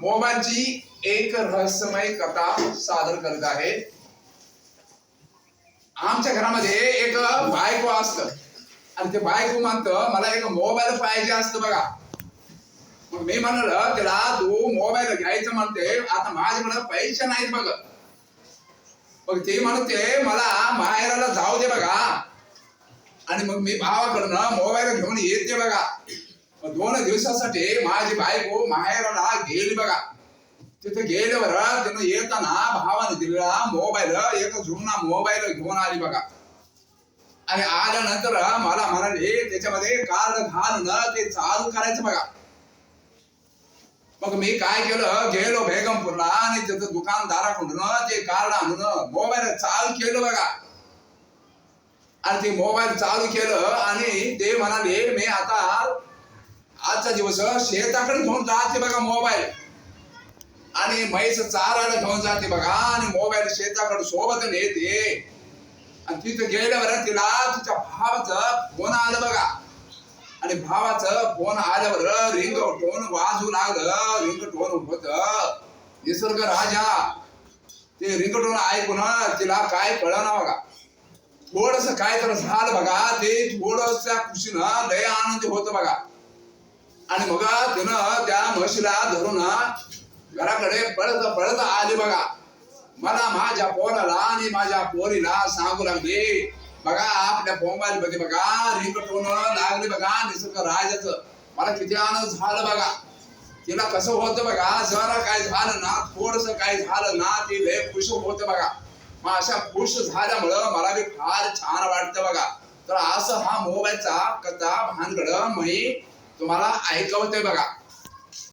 मोबाईलची एक रहस्यमय कथा सादर करत आहे आमच्या घरामध्ये एक बायको असत. आणि ते बायको म्हणत मला एक मोबाईल पाहिजे असत बघा. मग मी म्हणलं त्याला तू मोबाईल घ्यायचं म्हणते आता माझ्याकडे पैसे नाहीत बघ. मग ते म्हणते मला माहेराला जाऊ दे बघा. आणि मग मी भावाकडनं मोबाईल घेऊन येते बघा. दोन दिवसासाठी माझी बायको माहेराला गेली बघा. तिथे गेल्यावर तिनं येताना भावाने दिलेला मोबाईल एक जुना मोबाईल घेऊन आली बघा. आणि आल्यानंतर मला म्हणाले त्याच्यामध्ये कार्ड घालणं ते चालू करायचं बघा. मग मी काय केलं? गेलो बेगमपूरला आणि तिथं दुकानदाराकडून ते कार्ड आणून मोबाईल चालू केलं बघा. आणि ते मोबाईल चालू केलं आणि ते म्हणाले मी आता आजचा दिवस शेताकडे घेऊन जाते बघा मोबाईल. आणि म्हैस चाराला घेऊन जाते बघा. आणि मोबाईल शेताकडे सोबत नेते. आणि तिथे गेल्यावर तिला तिच्या भावाचं फोन आलं बघा. आणि भावाचं फोन आल्यावर रिंग टोन वाजू लागलं. रिंग टोन होत. निसर्ग राजा. ते रिंगटोन ऐकून तिला काय कळना बघा. थोडस काय तर झालं बघा. ते थोडस खुशीनं लय आनंद होत बघा. आणि मग तिनं त्या म्हशीला धरून घराकडे पळत पळत आली बघा. मला माझ्या पोराला आणि माझ्या पोरीला सांगू लागले बघा आपल्या मोबाईल मध्ये बघा रिंगटोन लागले बघा निसर्ग राजाच. मला किती आनंद झालं बघा. तिला कसं होतं बघा जरा काय झालं ना थोडस काय झालं ना ती लय खुश होत बघा. मग अशा खुश झाल्यामुळं मला बी फार छान वाटतं बघा. तर असं हा मोबाईलचा कथा भानगड मी तुम्हाला ऐकवतोय बघा?